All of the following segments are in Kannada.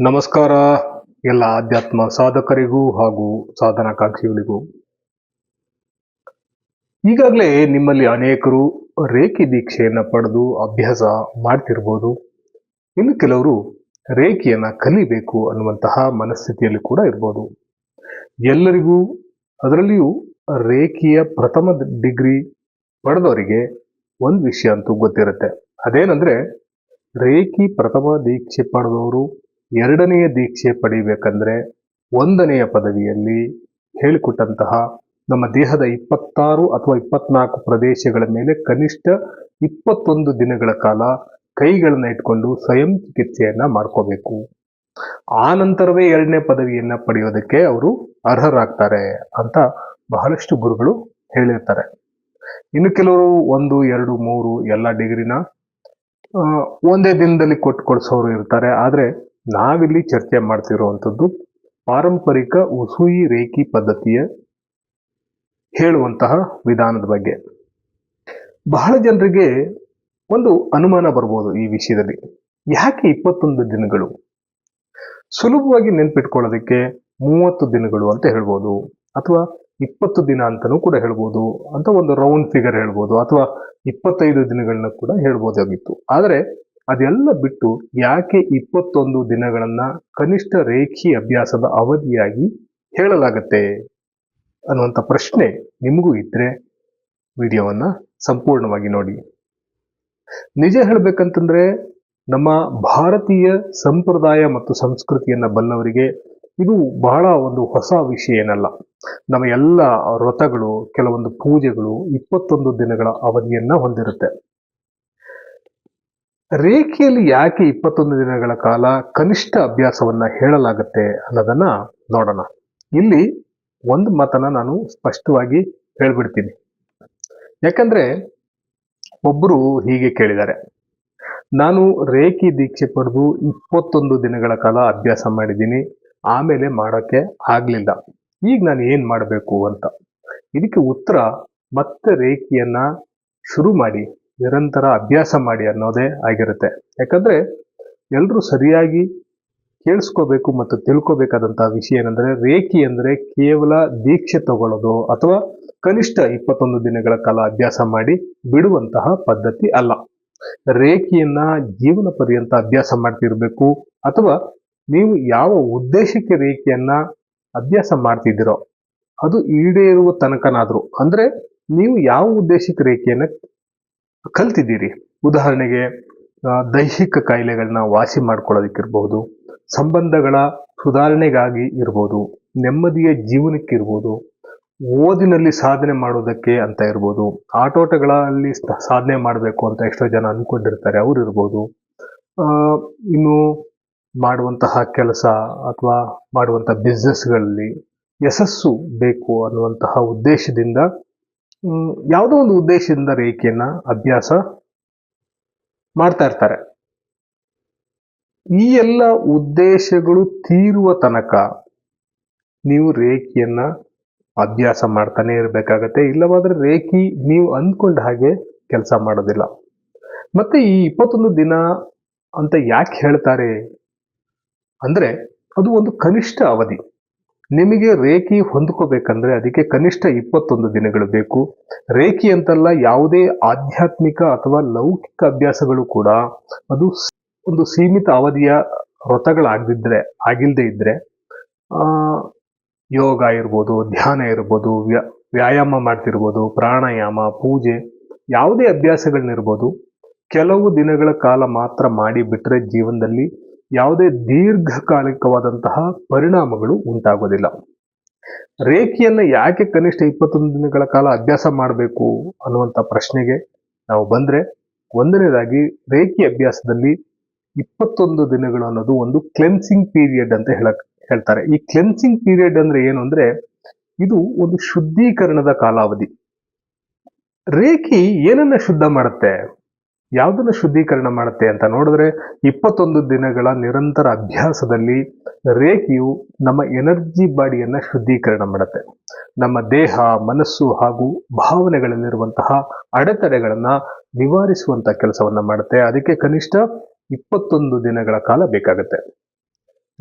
ನಮಸ್ಕಾರ, ಎಲ್ಲ ಆಧ್ಯಾತ್ಮ ಸಾಧಕರಿಗೂ ಹಾಗೂ ಸಾಧನಾಕಾಂಕ್ಷಿಗಳಿಗೂ. ಈಗಾಗಲೇ ನಿಮ್ಮಲ್ಲಿ ಅನೇಕರು ರೇಖಿ ದೀಕ್ಷೆಯನ್ನು ಪಡೆದು ಅಭ್ಯಾಸ ಮಾಡ್ತಿರ್ಬೋದು. ಇನ್ನು ಕೆಲವರು ರೇಖಿಯನ್ನ ಕಲಿಬೇಕು ಅನ್ನುವಂತಹ ಮನಸ್ಥಿತಿಯಲ್ಲಿ ಕೂಡ ಇರ್ಬೋದು. ಎಲ್ಲರಿಗೂ ಅದರಲ್ಲಿಯೂ ರೇಖಿಯ ಪ್ರಥಮ ಡಿಗ್ರಿ ಪಡೆದವರಿಗೆ ಒಂದು ವಿಷಯ ಅಂತೂ ಗೊತ್ತಿರುತ್ತೆ. ಅದೇನಂದ್ರೆ, ರೇಖಿ ಪ್ರಥಮ ದೀಕ್ಷೆ ಪಡೆದವರು ಎರಡನೆಯ ದೀಕ್ಷೆ ಪಡಿಬೇಕಂದ್ರೆ ಒಂದನೆಯ ಪದವಿಯಲ್ಲಿ ಹೇಳಿಕೊಟ್ಟಂತಹ ನಮ್ಮ ದೇಹದ ಇಪ್ಪತ್ತಾರು ಅಥವಾ ಇಪ್ಪತ್ನಾಲ್ಕು ಪ್ರದೇಶಗಳ ಮೇಲೆ ಕನಿಷ್ಠ ಇಪ್ಪತ್ತೊಂದು ದಿನಗಳ ಕಾಲ ಕೈಗಳನ್ನ ಇಟ್ಕೊಂಡು ಸ್ವಯಂ ಚಿಕಿತ್ಸೆಯನ್ನ ಮಾಡ್ಕೋಬೇಕು. ಆ ನಂತರವೇ ಎರಡನೇ ಪದವಿಯನ್ನ ಪಡೆಯೋದಕ್ಕೆ ಅವರು ಅರ್ಹರಾಗ್ತಾರೆ ಅಂತ ಬಹಳಷ್ಟು ಗುರುಗಳು ಹೇಳಿರ್ತಾರೆ. ಇನ್ನು ಕೆಲವರು ಒಂದು, ಎರಡು, ಮೂರು ಎಲ್ಲ ಡಿಗ್ರಿನ ಒಂದೇ ದಿನದಲ್ಲಿ ಕೊಟ್ಟು ಕೊಡಿಸೋರು ಇರ್ತಾರೆ. ಆದ್ರೆ ನಾವಿಲ್ಲಿ ಚರ್ಚೆ ಮಾಡ್ತಿರುವಂಥದ್ದು ಪಾರಂಪರಿಕ ಉಸುಯಿ ರೇಖಿ ಪದ್ಧತಿಯ ಹೇಳುವಂತಹ ವಿಧಾನದ ಬಗ್ಗೆ. ಬಹಳ ಜನರಿಗೆ ಒಂದು ಅನುಮಾನ ಬರ್ಬೋದು ಈ ವಿಷಯದಲ್ಲಿ. ಯಾಕೆ ಇಪ್ಪತ್ತೊಂದು ದಿನಗಳು? ಸುಲಭವಾಗಿ ನೆನ್ಪಿಟ್ಕೊಳ್ಳೋದಕ್ಕೆ ಮೂವತ್ತು ದಿನಗಳು ಅಂತ ಹೇಳ್ಬೋದು, ಅಥವಾ ಇಪ್ಪತ್ತು ದಿನ ಅಂತಲೂ ಕೂಡ ಹೇಳ್ಬೋದು, ಅಂತ ಒಂದು ರೌಂಡ್ ಫಿಗರ್ ಹೇಳ್ಬೋದು, ಅಥವಾ ಇಪ್ಪತ್ತೈದು ದಿನಗಳನ್ನ ಕೂಡ ಹೇಳ್ಬೋದಾಗಿತ್ತು. ಆದರೆ ಅದೆಲ್ಲ ಬಿಟ್ಟು ಯಾಕೆ ಇಪ್ಪತ್ತೊಂದು ದಿನಗಳನ್ನ ಕನಿಷ್ಠ ರೇಖಿ ಅಭ್ಯಾಸದ ಅವಧಿಯಾಗಿ ಹೇಳಲಾಗತ್ತೆ ಅನ್ನುವಂಥ ಪ್ರಶ್ನೆ ನಿಮಗೂ ಇದ್ರೆ ವಿಡಿಯೋವನ್ನ ಸಂಪೂರ್ಣವಾಗಿ ನೋಡಿ. ನಿಜ ಹೇಳ್ಬೇಕಂತಂದ್ರೆ ನಮ್ಮ ಭಾರತೀಯ ಸಂಪ್ರದಾಯ ಮತ್ತು ಸಂಸ್ಕೃತಿಯನ್ನ ಬಲ್ಲವರಿಗೆ ಇದು ಬಹಳ ಒಂದು ಹೊಸ ವಿಷಯ ಏನಲ್ಲ. ನಮ್ಮ ಎಲ್ಲ ವ್ರತಗಳು, ಕೆಲವೊಂದು ಪೂಜೆಗಳು ಇಪ್ಪತ್ತೊಂದು ದಿನಗಳ ಅವಧಿಯನ್ನ ಹೊಂದಿರುತ್ತೆ. ರೇಖೆಯಲ್ಲಿ ಯಾಕೆ ಇಪ್ಪತ್ತೊಂದು ದಿನಗಳ ಕಾಲ ಕನಿಷ್ಠ ಅಭ್ಯಾಸವನ್ನ ಹೇಳಲಾಗುತ್ತೆ ಅನ್ನೋದನ್ನ ನೋಡೋಣ. ಇಲ್ಲಿ ಒಂದು ಮಾತನ್ನ ನಾನು ಸ್ಪಷ್ಟವಾಗಿ ಹೇಳ್ಬಿಡ್ತೀನಿ. ಯಾಕಂದ್ರೆ ಒಬ್ಬರು ಹೀಗೆ ಕೇಳಿದ್ದಾರೆ. ನಾನು ರೇಖಿ ದೀಕ್ಷೆ ಪಡೆದು ಇಪ್ಪತ್ತೊಂದು ದಿನಗಳ ಕಾಲ ಅಭ್ಯಾಸ ಮಾಡಿದ್ದೀನಿ. ಆಮೇಲೆ ಮಾಡೋಕ್ಕೆ ಆಗಲಿಲ್ಲ. ಈಗ ನಾನು ಏನು ಮಾಡಬೇಕು ಅಂತ. ಇದಕ್ಕೆ ಉತ್ತರ ಮತ್ತೆ ರೇಖಿಯನ್ನ ಶುರು ಮಾಡಿ. ನಿರಂತರ ಅಭ್ಯಾಸ ಮಾಡಿ ಅನ್ನೋದೇ ಆಗಿರುತ್ತೆ. ಯಾಕಂದ್ರೆ ಎಲ್ಲರೂ ಸರಿಯಾಗಿ ಕೇಳಿಸ್ಕೋಬೇಕು ಮತ್ತು ತಿಳ್ಕೋಬೇಕಾದಂತಹ ವಿಷಯ ಏನಂದ್ರೆ ರೇಖಿ ಅಂದ್ರೆ ಕೇವಲ ದೀಕ್ಷೆ ತಗೊಳ್ಳೋದು ಅಥವಾ ಕನಿಷ್ಠ ಇಪ್ಪತ್ತೊಂದು ದಿನಗಳ ಕಾಲ ಅಭ್ಯಾಸ ಮಾಡಿ ಬಿಡುವಂತಹ ಪದ್ಧತಿ ಅಲ್ಲ. ರೇಖಿಯನ್ನ ಜೀವನ ಪರ್ಯಂತ ಅಭ್ಯಾಸ ಮಾಡ್ತಿರ್ಬೇಕು ಅಥವಾ ನೀವು ಯಾವ ಉದ್ದೇಶಕ್ಕೆ ರೇಖೆಯನ್ನ ಅಭ್ಯಾಸ ಮಾಡ್ತಿದ್ದೀರೋ ಅದು ಈಡೇರುವ ತನಕನಾದ್ರೂ, ಅಂದ್ರೆ ನೀವು ಯಾವ ಉದ್ದೇಶಕ್ಕೆ ರೇಖೆಯನ್ನ ಕಲ್ತಿದ್ದೀರಿ. ಉದಾಹರಣೆಗೆ ದೈಹಿಕ ಕಾಯಿಲೆಗಳನ್ನ ವಾಸಿ ಮಾಡ್ಕೊಳ್ಳೋದಕ್ಕಿರ್ಬೋದು, ಸಂಬಂಧಗಳ ಸುಧಾರಣೆಗಾಗಿ ಇರ್ಬೋದು, ನೆಮ್ಮದಿಯ ಜೀವನಕ್ಕಿರ್ಬೋದು, ಓದಿನಲ್ಲಿ ಸಾಧನೆ ಮಾಡೋದಕ್ಕೆ ಅಂತ ಇರ್ಬೋದು, ಆಟೋಟಗಳಲ್ಲಿ ಸಾಧನೆ ಮಾಡಬೇಕು ಅಂತ ಎಷ್ಟೋ ಜನ ಅಂದ್ಕೊಂಡಿರ್ತಾರೆ ಅವ್ರು ಇರ್ಬೋದು ಇನ್ನು ಮಾಡುವಂತಹ ಕೆಲಸ ಅಥವಾ ಮಾಡುವಂಥ ಬಿಸ್ನೆಸ್ಗಳಲ್ಲಿ ಯಶಸ್ಸು ಬೇಕು ಅನ್ನುವಂತಹ ಉದ್ದೇಶದಿಂದ ಯಾವುದೋ ಒಂದು ಉದ್ದೇಶದಿಂದ ರೇಖೆಯನ್ನ ಅಭ್ಯಾಸ ಮಾಡ್ತಾ ಇರ್ತಾರೆ. ಈ ಎಲ್ಲ ಉದ್ದೇಶಗಳು ತೀರುವ ತನಕ ನೀವು ರೇಖೆಯನ್ನ ಅಭ್ಯಾಸ ಮಾಡ್ತಾನೆ ಇರಬೇಕಾಗತ್ತೆ. ಇಲ್ಲವಾದ್ರೆ ರೇಖಿ ನೀವು ಅಂದ್ಕೊಂಡ ಹಾಗೆ ಕೆಲಸ ಮಾಡೋದಿಲ್ಲ. ಮತ್ತೆ ಈ ಇಪ್ಪತ್ತೊಂದು ದಿನ ಅಂತ ಯಾಕೆ ಹೇಳ್ತಾರೆ? ಅಂದ್ರೆ ಅದು ಒಂದು ಕನಿಷ್ಠ ಅವಧಿ. ನಿಮಗೆ ರೇಖಿ ಹೊಂದ್ಕೋಬೇಕಂದ್ರೆ ಅದಕ್ಕೆ ಕನಿಷ್ಠ ಇಪ್ಪತ್ತೊಂದು ದಿನಗಳು ಬೇಕು. ರೇಖಿ ಅಂತಲ್ಲ ಯಾವುದೇ ಆಧ್ಯಾತ್ಮಿಕ ಅಥವಾ ಲೌಕಿಕ ಅಭ್ಯಾಸಗಳು ಕೂಡ ಅದು ಒಂದು ಸೀಮಿತ ಅವಧಿಯ ವ್ರತಗಳಾಗದಿದ್ರೆ ಆಗಿಲ್ಲದೆ ಇದ್ರೆ, ಆ, ಯೋಗ ಇರ್ಬೋದು, ಧ್ಯಾನ ಇರ್ಬೋದು, ವ್ಯ, ವ್ಯಾಯಾಮ ಮಾಡ್ತಿರ್ಬೋದು, ಪ್ರಾಣಾಯಾಮ, ಪೂಜೆ, ಯಾವುದೇ ಅಭ್ಯಾಸಗಳನ್ನಿರ್ಬೋದು ಕೆಲವು ದಿನಗಳ ಕಾಲ ಮಾತ್ರ ಮಾಡಿ ಬಿಟ್ಟರೆ ಜೀವನದಲ್ಲಿ ಯಾವುದೇ ದೀರ್ಘಕಾಲಿಕವಾದಂತಹ ಪರಿಣಾಮಗಳು ಉಂಟಾಗೋದಿಲ್ಲ. ರೇಖೆಯನ್ನು ಯಾಕೆ ಕನಿಷ್ಠ ಇಪ್ಪತ್ತೊಂದು ದಿನಗಳ ಕಾಲ ಅಭ್ಯಾಸ ಮಾಡಬೇಕು ಅನ್ನುವಂಥ ಪ್ರಶ್ನೆಗೆ ನಾವು ಬಂದರೆ ಒಂದನೇದಾಗಿ ರೇಖಿ ಅಭ್ಯಾಸದಲ್ಲಿ ಇಪ್ಪತ್ತೊಂದು ದಿನಗಳು ಅನ್ನೋದು ಒಂದು ಕ್ಲೆನ್ಸಿಂಗ್ ಪೀರಿಯಡ್ ಅಂತ ಹೇಳಕ್ ಹೇಳ್ತಾರೆ. ಈ ಕ್ಲೆನ್ಸಿಂಗ್ ಪೀರಿಯಡ್ ಅಂದ್ರೆ ಏನು ಅಂದ್ರೆ ಇದು ಒಂದು ಶುದ್ಧೀಕರಣದ ಕಾಲಾವಧಿ. ರೇಖಿ ಏನನ್ನ ಶುದ್ಧ ಮಾಡುತ್ತೆ? ಯಾವುದನ್ನ ಶುದ್ಧೀಕರಣ ಮಾಡುತ್ತೆ ಅಂತ ನೋಡಿದ್ರೆ ಇಪ್ಪತ್ತೊಂದು ದಿನಗಳ ನಿರಂತರ ಅಭ್ಯಾಸದಲ್ಲಿ ರೇಖೆಯು ನಮ್ಮ ಎನರ್ಜಿ ಬಾಡಿಯನ್ನ ಶುದ್ಧೀಕರಣ ಮಾಡುತ್ತೆ. ನಮ್ಮ ದೇಹ, ಮನಸ್ಸು ಹಾಗೂ ಭಾವನೆಗಳಲ್ಲಿರುವಂತಹ ಅಡೆತಡೆಗಳನ್ನು ನಿವಾರಿಸುವಂತ ಕೆಲಸವನ್ನ ಮಾಡುತ್ತೆ. ಅದಕ್ಕೆ ಕನಿಷ್ಠ ಇಪ್ಪತ್ತೊಂದು ದಿನಗಳ ಕಾಲ ಬೇಕಾಗುತ್ತೆ.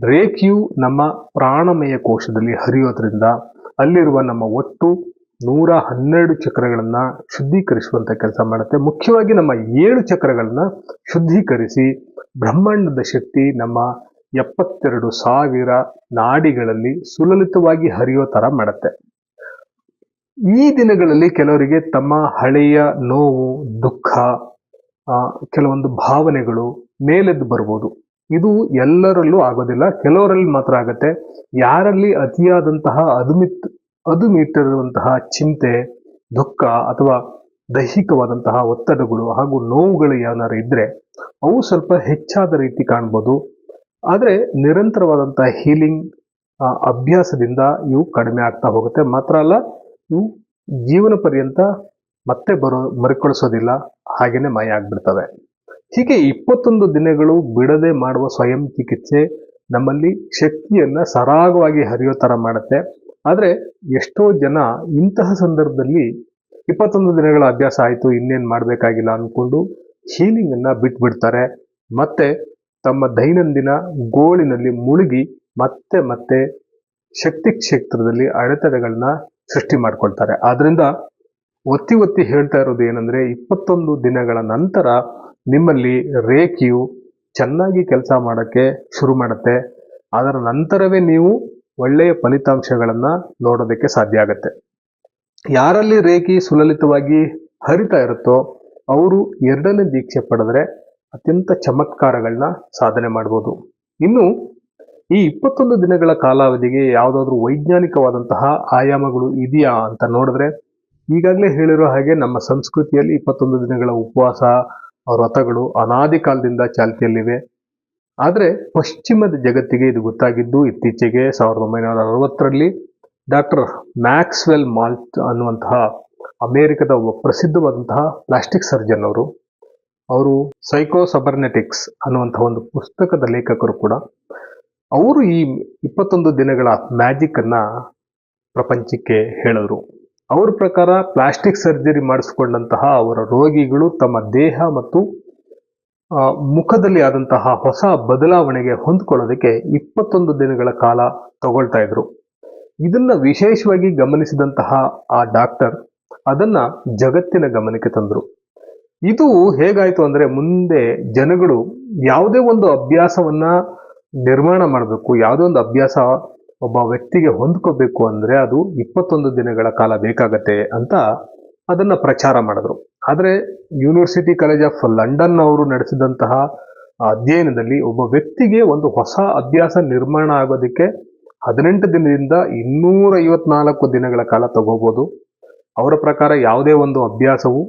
ರೇಖೆಯು ನಮ್ಮ ಪ್ರಾಣಮಯ ಕೋಶದಲ್ಲಿ ಹರಿಯೋದ್ರಿಂದ ಅಲ್ಲಿರುವ ನಮ್ಮ ಒಟ್ಟು ನೂರ ಹನ್ನೆರಡು ಚಕ್ರಗಳನ್ನ ಶುದ್ಧೀಕರಿಸುವಂತ ಕೆಲಸ ಮಾಡುತ್ತೆ. ಮುಖ್ಯವಾಗಿ ನಮ್ಮ ಏಳು ಚಕ್ರಗಳನ್ನ ಶುದ್ಧೀಕರಿಸಿ ಬ್ರಹ್ಮಾಂಡದ ಶಕ್ತಿ ನಮ್ಮ ಎಪ್ಪತ್ತೆರಡು ಸಾವಿರ ನಾಡಿಗಳಲ್ಲಿ ಸುಲಲಿತವಾಗಿ ಹರಿಯೋ ತರ ಮಾಡುತ್ತೆ. ಈ ದಿನಗಳಲ್ಲಿ ಕೆಲವರಿಗೆ ತಮ್ಮ ಹಳೆಯ ನೋವು, ದುಃಖ ಕೆಲವೊಂದು ಭಾವನೆಗಳು ಮೇಲೆದ್ದು ಬರ್ಬೋದು. ಇದು ಎಲ್ಲರಲ್ಲೂ ಆಗೋದಿಲ್ಲ. ಕೆಲವರಲ್ಲಿ ಮಾತ್ರ ಆಗತ್ತೆ. ಯಾರಲ್ಲಿ ಅತಿಯಾದಂತಹ ಅದುಮಿತ್ ಅದುಮಿಟ್ಟಿರುವಂತಹ ಚಿಂತೆ, ದುಃಖ ಅಥವಾ ದೈಹಿಕವಾದಂತಹ ಒತ್ತಡಗಳು ಹಾಗೂ ನೋವುಗಳು ಏನಾರು ಇದ್ದರೆ ಅವು ಸ್ವಲ್ಪ ಹೆಚ್ಚಾದ ರೀತಿ ಕಾಣ್ಬೋದು. ಆದರೆ ನಿರಂತರವಾದಂತಹ ಹೀಲಿಂಗ್ ಅಭ್ಯಾಸದಿಂದ ಇವು ಕಡಿಮೆ ಆಗ್ತಾ ಹೋಗುತ್ತೆ. ಮಾತ್ರ ಅಲ್ಲ, ಇವು ಜೀವನ ಪರ್ಯಂತ ಮತ್ತೆ ಬರೋ, ಮರುಕಳಿಸೋದಿಲ್ಲ. ಹಾಗೇನೆ ಮಾಯ ಆಗ್ಬಿಡ್ತವೆ. ಹೀಗೆ ಇಪ್ಪತ್ತೊಂದು ದಿನಗಳು ಬಿಡದೆ ಮಾಡುವ ಸ್ವಯಂ ಚಿಕಿತ್ಸೆ ನಮ್ಮಲ್ಲಿ ಶಕ್ತಿಯನ್ನ ಸರಾಗವಾಗಿ ಹರಿಯೋ ಥರ ಮಾಡುತ್ತೆ. ಆದ್ರೆ ಎಷ್ಟೋ ಜನ ಇಂತಹ ಸಂದರ್ಭದಲ್ಲಿ ಇಪ್ಪತ್ತೊಂದು ದಿನಗಳ ಅಭ್ಯಾಸ ಆಯಿತು, ಇನ್ನೇನು ಮಾಡಬೇಕಾಗಿಲ್ಲ ಅಂದ್ಕೊಂಡು ಹೀಲಿಂಗನ್ನು ಬಿಟ್ಬಿಡ್ತಾರೆ. ಮತ್ತೆ ತಮ್ಮ ದೈನಂದಿನ ಗೋಳಿನಲ್ಲಿ ಮುಳುಗಿ ಮತ್ತೆ ಮತ್ತೆ ಶಕ್ತಿ ಕ್ಷೇತ್ರದಲ್ಲಿ ಅಡೆತಡೆಗಳನ್ನ ಸೃಷ್ಟಿ ಮಾಡ್ಕೊಳ್ತಾರೆ. ಆದ್ರಿಂದ ಒತ್ತಿ ಒತ್ತಿ ಹೇಳ್ತಾ ಇರೋದು ಏನಂದ್ರೆ, ಇಪ್ಪತ್ತೊಂದು ದಿನಗಳ ನಂತರ ನಿಮ್ಮಲ್ಲಿ ರೇಖೆಯು ಚೆನ್ನಾಗಿ ಕೆಲಸ ಮಾಡೋಕ್ಕೆ ಶುರು ಮಾಡುತ್ತೆ. ಅದರ ನಂತರವೇ ನೀವು ಒಳ್ಳೆಯ ಫಲಿತಾಂಶಗಳನ್ನು ನೋಡೋದಕ್ಕೆ ಸಾಧ್ಯ ಆಗುತ್ತೆ. ಯಾರಲ್ಲಿ ರೇಖಿ ಸುಲಲಿತವಾಗಿ ಹರಿತಾ ಇರುತ್ತೋ ಅವರು ಎರಡನೇ ದೀಕ್ಷೆ ಪಡೆದ್ರೆ ಅತ್ಯಂತ ಚಮತ್ಕಾರಗಳನ್ನ ಸಾಧನೆ ಮಾಡ್ಬೋದು. ಇನ್ನು ಈ ಇಪ್ಪತ್ತೊಂದು ದಿನಗಳ ಕಾಲಾವಧಿಗೆ ಯಾವುದಾದ್ರೂ ವೈಜ್ಞಾನಿಕವಾದಂತಹ ಆಯಾಮಗಳು ಇದೆಯಾ ಅಂತ ನೋಡಿದ್ರೆ ಈಗಾಗಲೇ ಹೇಳಿರೋ ಹಾಗೆ ನಮ್ಮ ಸಂಸ್ಕೃತಿಯಲ್ಲಿ ಇಪ್ಪತ್ತೊಂದು ದಿನಗಳ ಉಪವಾಸ, ವ್ರತಗಳು ಅನಾದಿ ಕಾಲದಿಂದ ಚಾಲ್ತಿಯಲ್ಲಿವೆ. ಆದರೆ ಪಶ್ಚಿಮದ ಜಗತ್ತಿಗೆ ಇದು ಗೊತ್ತಾಗಿದ್ದು ಇತ್ತೀಚೆಗೆ ಸಾವಿರದ ಒಂಬೈನೂರ ಅರವತ್ತರಲ್ಲಿ ಡಾಕ್ಟರ್ ಮ್ಯಾಕ್ಸ್ವೆಲ್ ಮಾಲ್ಟ್ ಅನ್ನುವಂತಹ ಅಮೆರಿಕದ ಒಬ್ಬ ಪ್ರಸಿದ್ಧವಾದಂತಹ ಪ್ಲಾಸ್ಟಿಕ್ ಸರ್ಜನ್ ಅವರು. ಅವರು ಸೈಕೋಸಬರ್ನೆಟಿಕ್ಸ್ ಅನ್ನುವಂತಹ ಒಂದು ಪುಸ್ತಕದ ಲೇಖಕರು ಕೂಡ. ಅವರು ಈ ಇಪ್ಪತ್ತೊಂದು ದಿನಗಳ ಮ್ಯಾಜಿಕ್ ಅನ್ನ ಪ್ರಪಂಚಕ್ಕೆ ಹೇಳಿದ್ರು ಅವ್ರ ಪ್ರಕಾರ ಪ್ಲಾಸ್ಟಿಕ್ ಸರ್ಜರಿ ಮಾಡಿಸ್ಕೊಂಡಂತಹ ಅವರ ರೋಗಿಗಳು ತಮ್ಮ ದೇಹ ಮತ್ತು ಮುಖದಲ್ಲಿ ಆದಂತಹ ಹೊಸ ಬದಲಾವಣೆಗೆ ಹೊಂದ್ಕೊಳ್ಳೋದಕ್ಕೆ ಇಪ್ಪತ್ತೊಂದು ದಿನಗಳ ಕಾಲ ತಗೊಳ್ತಾ ಇದ್ರು. ಇದನ್ನ ವಿಶೇಷವಾಗಿ ಗಮನಿಸಿದಂತಹ ಆ ಡಾಕ್ಟರ್ ಅದನ್ನ ಜಗತ್ತಿನ ಗಮನಕ್ಕೆ ತಂದ್ರು. ಇದು ಹೇಗಾಯ್ತು ಅಂದ್ರೆ ಮುಂದೆ ಜನಗಳು ಯಾವುದೇ ಒಂದು ಅಭ್ಯಾಸವನ್ನ ನಿರ್ಮಾಣ ಮಾಡಬೇಕು, ಯಾವುದೇ ಒಂದು ಅಭ್ಯಾಸ ಒಬ್ಬ ವ್ಯಕ್ತಿಗೆ ಹೊಂದ್ಕೋಬೇಕು ಅಂದ್ರೆ ಅದು ಇಪ್ಪತ್ತೊಂದು ದಿನಗಳ ಕಾಲ ಬೇಕಾಗತ್ತೆ ಅಂತ ಅದನ್ನ ಪ್ರಚಾರ ಮಾಡಿದ್ರು. ಆದ್ರೆ ಯೂನಿವರ್ಸಿಟಿ ಕಾಲೇಜ್ ಆಫ್ ಲಂಡನ್ ಅವರು ನಡೆಸಿದಂತಹ ಅಧ್ಯಯನದಲ್ಲಿ ಒಬ್ಬ ವ್ಯಕ್ತಿಗೆ ಒಂದು ಹೊಸ ಅಭ್ಯಾಸ ನಿರ್ಮಾಣ ಆಗೋದಕ್ಕೆ ಹದಿನೆಂಟು ದಿನದಿಂದ ಇನ್ನೂರ ಐವತ್ನಾಲ್ಕು ದಿನಗಳ ಕಾಲ ತಗೋಬೋದು. ಅವರ ಪ್ರಕಾರ ಯಾವುದೇ ಒಂದು ಅಭ್ಯಾಸವು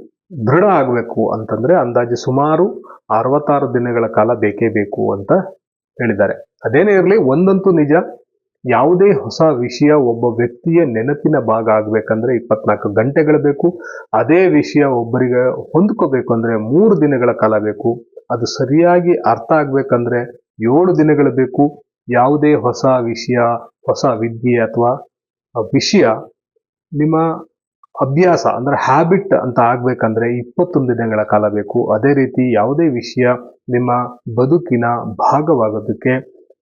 ದೃಢ ಆಗಬೇಕು ಅಂತಂದ್ರೆ ಅಂದಾಜು ಸುಮಾರು ಅರವತ್ತಾರು ದಿನಗಳ ಕಾಲ ಬೇಕೇ ಬೇಕು ಅಂತ ಹೇಳಿದ್ದಾರೆ. ಅದೇನೇ ಇರಲಿ, ಒಂದಂತೂ ನಿಜ ಯಾವುದೇ ಹೊಸ ವಿಷಯ ಒಬ್ಬ ವ್ಯಕ್ತಿಯ ನೆನಪಿನ ಭಾಗ ಆಗ್ಬೇಕಂದ್ರೆ ಇಪ್ಪತ್ನಾಲ್ಕು ಗಂಟೆಗಳು ಬೇಕು. ಅದೇ ವಿಷಯ ಒಬ್ಬರಿಗೆ ಹೊಂದ್ಕೋಬೇಕು ಅಂದ್ರೆ ಮೂರು ದಿನಗಳ ಕಾಲ ಬೇಕು. ಅದು ಸರಿಯಾಗಿ ಅರ್ಥ ಆಗ್ಬೇಕಂದ್ರೆ ಏಳು ದಿನಗಳು ಬೇಕು. ಯಾವುದೇ ಹೊಸ ವಿಷಯ, ಹೊಸ ವಿದ್ಯೆ ಅಥವಾ ವಿಷಯ ನಿಮ್ಮ ಅಭ್ಯಾಸ ಅಂದ್ರೆ ಹ್ಯಾಬಿಟ್ ಅಂತ ಆಗ್ಬೇಕಂದ್ರೆ ಇಪ್ಪತ್ತೊಂದು ದಿನಗಳ ಕಾಲ ಬೇಕು. ಅದೇ ರೀತಿ ಯಾವುದೇ ವಿಷಯ ನಿಮ್ಮ ಬದುಕಿನ ಭಾಗವಾಗೋದಕ್ಕೆ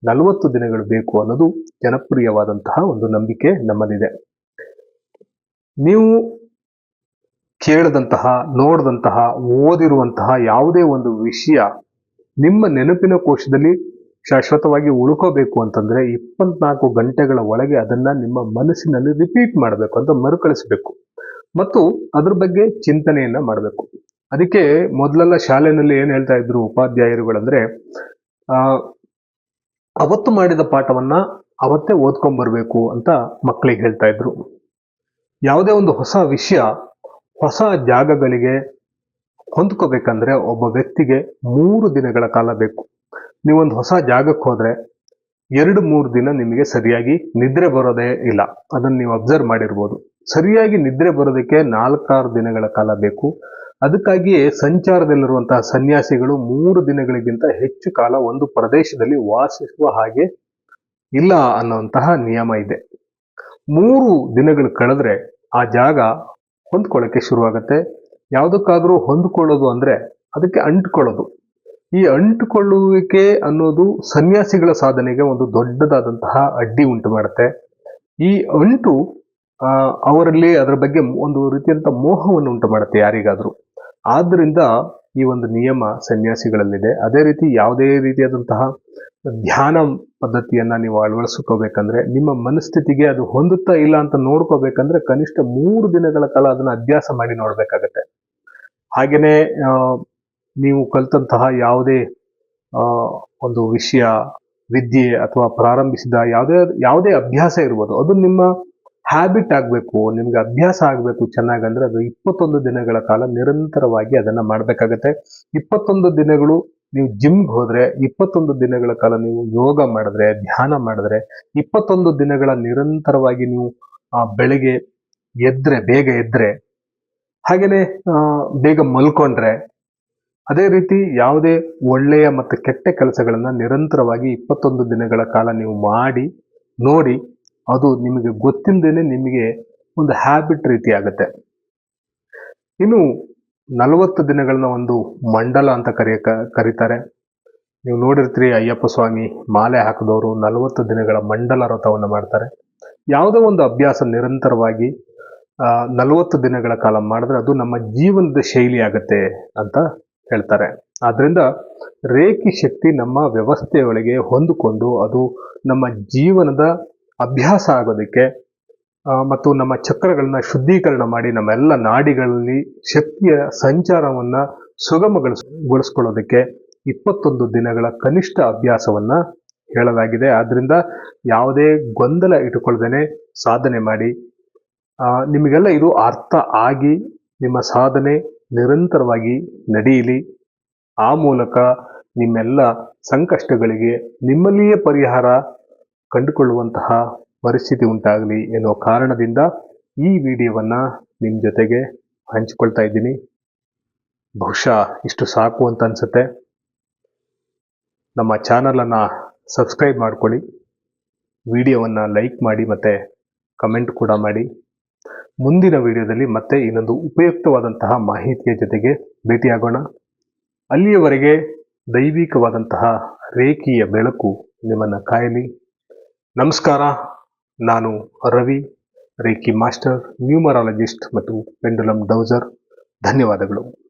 ನಲವತ್ತು ದಿನಗಳು ಬೇಕು ಅನ್ನೋದು ಜನಪ್ರಿಯವಾದಂತಹ ಒಂದು ನಂಬಿಕೆ ನಮ್ಮಲ್ಲಿದೆ. ನೀವು ಕೇಳದಂತಹ, ನೋಡಿದಂತಹ, ಓದಿರುವಂತಹ ಯಾವುದೇ ಒಂದು ವಿಷಯ ನಿಮ್ಮ ನೆನಪಿನ ಕೋಶದಲ್ಲಿ ಶಾಶ್ವತವಾಗಿ ಉಳ್ಕೋಬೇಕು ಅಂತಂದ್ರೆ ಇಪ್ಪತ್ನಾಲ್ಕು ಗಂಟೆಗಳ ಒಳಗೆ ಅದನ್ನ ನಿಮ್ಮ ಮನಸ್ಸಿನಲ್ಲಿ ರಿಪೀಟ್ ಮಾಡಬೇಕು ಅಂತ ಮರುಕಳಿಸಬೇಕು. ಮತ್ತು ಅದ್ರ ಬಗ್ಗೆ ಚಿಂತನೆಯನ್ನ ಮಾಡಬೇಕು. ಅದಕ್ಕೆ ಮೊದಲೆಲ್ಲ ಶಾಲೆಯಲ್ಲಿ ಏನ್ ಹೇಳ್ತಾ ಇದ್ರು ಉಪಾಧ್ಯಾಯರುಗಳಂದ್ರೆ, ಆ ಅವತ್ತು ಮಾಡಿದ ಪಾಠವನ್ನ ಅವತ್ತೇ ಓದ್ಕೊಂಡ್ ಬರ್ಬೇಕು ಅಂತ ಮಕ್ಕಳಿಗೆ ಹೇಳ್ತಾ ಇದ್ರು. ಯಾವುದೇ ಒಂದು ಹೊಸ ವಿಷಯ ಹೊಸ ಜಾಗಗಳಿಗೆ ಹೊಂದ್ಕೋಬೇಕಂದ್ರೆ ಒಬ್ಬ ವ್ಯಕ್ತಿಗೆ ಮೂರು ದಿನಗಳ ಕಾಲ ಬೇಕು. ನೀವೊಂದು ಹೊಸ ಜಾಗಕ್ಕೆ ಹೋದ್ರೆ ಎರಡು ಮೂರು ದಿನ ನಿಮಗೆ ಸರಿಯಾಗಿ ನಿದ್ರೆ ಬರೋದೇ ಇಲ್ಲ. ಅದನ್ನು ನೀವು ಅಬ್ಸರ್ವ್ ಮಾಡಿರ್ಬೋದು. ಸರಿಯಾಗಿ ನಿದ್ರೆ ಬರೋದಕ್ಕೆ ನಾಲ್ಕಾರು ದಿನಗಳ ಕಾಲ ಬೇಕು. ಅದಕ್ಕಾಗಿಯೇ ಸಂಚಾರದಲ್ಲಿರುವಂತಹ ಸನ್ಯಾಸಿಗಳು ಮೂರು ದಿನಗಳಿಗಿಂತ ಹೆಚ್ಚು ಕಾಲ ಒಂದು ಪ್ರದೇಶದಲ್ಲಿ ವಾಸಿಸುವ ಹಾಗೆ ಇಲ್ಲ ಅನ್ನುವಂತಹ ನಿಯಮ ಇದೆ. ಮೂರು ದಿನಗಳು ಕಳೆದ್ರೆ ಆ ಜಾಗ ಹೊಂದ್ಕೊಳ್ಳೋಕೆ ಶುರುವಾಗುತ್ತೆ. ಯಾವುದಕ್ಕಾದರೂ ಹೊಂದ್ಕೊಳ್ಳೋದು ಅಂದ್ರೆ ಅದಕ್ಕೆ ಅಂಟ್ಕೊಳ್ಳೋದು. ಈ ಅಂಟುಕೊಳ್ಳುವಿಕೆ ಅನ್ನೋದು ಸನ್ಯಾಸಿಗಳ ಸಾಧನೆಗೆ ಒಂದು ದೊಡ್ಡದಾದಂತಹ ಅಡ್ಡಿ ಉಂಟು ಮಾಡುತ್ತೆ. ಈ ಅಂಟು ಅವರಲ್ಲಿ ಅದರ ಬಗ್ಗೆ ಒಂದು ರೀತಿಯಂತ ಮೋಹವನ್ನು ಉಂಟು ಮಾಡುತ್ತೆ ಯಾರಿಗಾದ್ರೂ. ಆದ್ರಿಂದ ಈ ಒಂದು ನಿಯಮ ಸನ್ಯಾಸಿಗಳಲ್ಲಿದೆ. ಅದೇ ರೀತಿ ಯಾವುದೇ ರೀತಿಯಾದಂತಹ ಧ್ಯಾನ ಪದ್ಧತಿಯನ್ನ ನೀವು ಅಳವಡಿಸ್ಕೋಬೇಕಂದ್ರೆ, ನಿಮ್ಮ ಮನಸ್ಥಿತಿಗೆ ಅದು ಹೊಂದುತ್ತಾ ಇಲ್ಲ ಅಂತ ನೋಡ್ಕೋಬೇಕಂದ್ರೆ ಕನಿಷ್ಠ ಮೂರು ದಿನಗಳ ಕಾಲ ಅದನ್ನ ಅಭ್ಯಾಸ ಮಾಡಿ ನೋಡ್ಬೇಕಾಗತ್ತೆ. ಹಾಗೇನೆ ನೀವು ಕಲಿತಂತಹ ಯಾವುದೇ ಒಂದು ವಿಷಯ, ವಿದ್ಯೆ ಅಥವಾ ಪ್ರಾರಂಭಿಸಿದ ಯಾವುದೇ ಯಾವುದೇ ಅಭ್ಯಾಸ ಇರ್ಬೋದು, ಅದು ನಿಮ್ಮ ಹ್ಯಾಬಿಟ್ ಆಗಬೇಕು, ನಿಮ್ಗೆ ಅಭ್ಯಾಸ ಆಗಬೇಕು ಚೆನ್ನಾಗಂದ್ರೆ ಅದು ಇಪ್ಪತ್ತೊಂದು ದಿನಗಳ ಕಾಲ ನಿರಂತರವಾಗಿ ಅದನ್ನ ಮಾಡಬೇಕಾಗತ್ತೆ. ಇಪ್ಪತ್ತೊಂದು ದಿನಗಳು ನೀವು ಜಿಮ್ಗೆ ಹೋದರೆ, ಇಪ್ಪತ್ತೊಂದು ದಿನಗಳ ಕಾಲ ನೀವು ಯೋಗ ಮಾಡಿದ್ರೆ, ಧ್ಯಾನ ಮಾಡಿದ್ರೆ, ಇಪ್ಪತ್ತೊಂದು ದಿನಗಳ ನಿರಂತರವಾಗಿ ನೀವು ಬೆಳಗ್ಗೆ ಎದ್ರೆ, ಬೇಗ ಎದ್ರೆ ಹಾಗೆಯೇ ಬೇಗ ಮಲ್ಕೊಂಡ್ರೆ, ಅದೇ ರೀತಿ ಯಾವುದೇ ಒಳ್ಳೆಯ ಮತ್ತು ಕೆಟ್ಟ ಕೆಲಸಗಳನ್ನು ನಿರಂತರವಾಗಿ ಇಪ್ಪತ್ತೊಂದು ದಿನಗಳ ಕಾಲ ನೀವು ಮಾಡಿ, ನೋಡಿ ಅದು ನಿಮಗೆ ಗೊತ್ತಿಲ್ಲದೇನೆ ನಿಮಗೆ ಒಂದು ಹ್ಯಾಬಿಟ್ ರೀತಿ ಆಗುತ್ತೆ ಇನ್ನು ನಲವತ್ತು ದಿನಗಳನ್ನ ಒಂದು ಮಂಡಲ ಅಂತ ಕರಿಯ, ಕರೀತಾರೆ. ನೀವು ನೋಡಿರ್ತೀರಿ ಅಯ್ಯಪ್ಪ ಸ್ವಾಮಿ ಮಾಲೆ ಹಾಕಿದವರು ನಲವತ್ತು ದಿನಗಳ ಮಂಡಲ ವ್ರತವನ್ನು ಮಾಡ್ತಾರೆ. ಯಾವುದೋ ಒಂದು ಅಭ್ಯಾಸ ನಿರಂತರವಾಗಿ ನಲವತ್ತು ದಿನಗಳ ಕಾಲ ಮಾಡಿದ್ರೆ ಅದು ನಮ್ಮ ಜೀವನದ ಶೈಲಿ ಆಗುತ್ತೆ ಅಂತ ಹೇಳ್ತಾರೆ. ಆದ್ರಿಂದ ರೇಖಿ ಶಕ್ತಿ ನಮ್ಮ ವ್ಯವಸ್ಥೆಯೊಳಗೆ ಹೊಂದಿಕೊಂಡು ಅದು ನಮ್ಮ ಜೀವನದ ಅಭ್ಯಾಸ ಆಗೋದಕ್ಕೆ ಮತ್ತು ನಮ್ಮ ಚಕ್ರಗಳನ್ನ ಶುದ್ಧೀಕರಣ ಮಾಡಿ ನಮ್ಮೆಲ್ಲ ನಾಡಿಗಳಲ್ಲಿ ಶಕ್ತಿಯ ಸಂಚಾರವನ್ನ ಸುಗಮಗೊಳಿಸ್ ಗೊಳಿಸ್ಕೊಳ್ಳೋದಕ್ಕೆ ಇಪ್ಪತ್ತೊಂದು ದಿನಗಳ ಕನಿಷ್ಠ ಅಭ್ಯಾಸವನ್ನ ಹೇಳಲಾಗಿದೆ. ಆದ್ರಿಂದ ಯಾವುದೇ ಗೊಂದಲ ಇಟ್ಟುಕೊಳ್ಳದೇನೆ ಸಾಧನೆ ಮಾಡಿ. ನಿಮಗೆಲ್ಲ ಇದು ಅರ್ಥ ಆಗಿ ನಿಮ್ಮ ಸಾಧನೆ ನಿರಂತರವಾಗಿ ನಡೆಯಲಿ. ಆ ಮೂಲಕ ನಿಮ್ಮೆಲ್ಲ ಸಂಕಷ್ಟಗಳಿಗೆ ನಿಮ್ಮಲ್ಲಿಯೇ ಪರಿಹಾರ ಕಂಡುಕೊಳ್ಳುವಂತಹ ಪರಿಸ್ಥಿತಿ ಉಂಟಾಗಲಿ ಎನ್ನುವ ಕಾರಣದಿಂದ ಈ ವಿಡಿಯೋವನ್ನ ನಿಮ್ಮ ಜೊತೆಗೆ ಹಂಚಿಕೊಳ್ತಾ ಇದ್ದೀನಿ. ಬಹುಶಃ ಇಷ್ಟು ಸಾಕು ಅಂತ ಅನ್ಸುತ್ತೆ. ನಮ್ಮ ಚಾನಲನ್ನು ಸಬ್ಸ್ಕ್ರೈಬ್ ಮಾಡ್ಕೊಳ್ಳಿ. ವಿಡಿಯೋವನ್ನು ಲೈಕ್ ಮಾಡಿ ಮತ್ತು ಕಮೆಂಟ್ ಕೂಡ ಮಾಡಿ. ಮುಂದಿನ ವಿಡಿಯೋದಲ್ಲಿ ಮತ್ತೆ ಇನ್ನೊಂದು ಉಪಯುಕ್ತವಾದಂತಹ ಮಾಹಿತಿಯ ಜೊತೆಗೆ ಭೇಟಿಯಾಗೋಣ. ಅಲ್ಲಿಯವರೆಗೆ ದೈವಿಕವಾದಂತಹ ರೇಖೀಯ ಬೆಳಕು ನಿಮ್ಮನ್ನು ಕಾಯಲಿ. ನಮಸ್ಕಾರ. ನಾನು ರವಿ ರೇಖಿ ಮಾಸ್ಟರ್ ನ್ಯೂಮರಾಲಜಿಸ್ಟ್ ಮತ್ತು ಪೆಂಡುಲಮ್ ಡೌಸರ್. ಧನ್ಯವಾದಗಳು.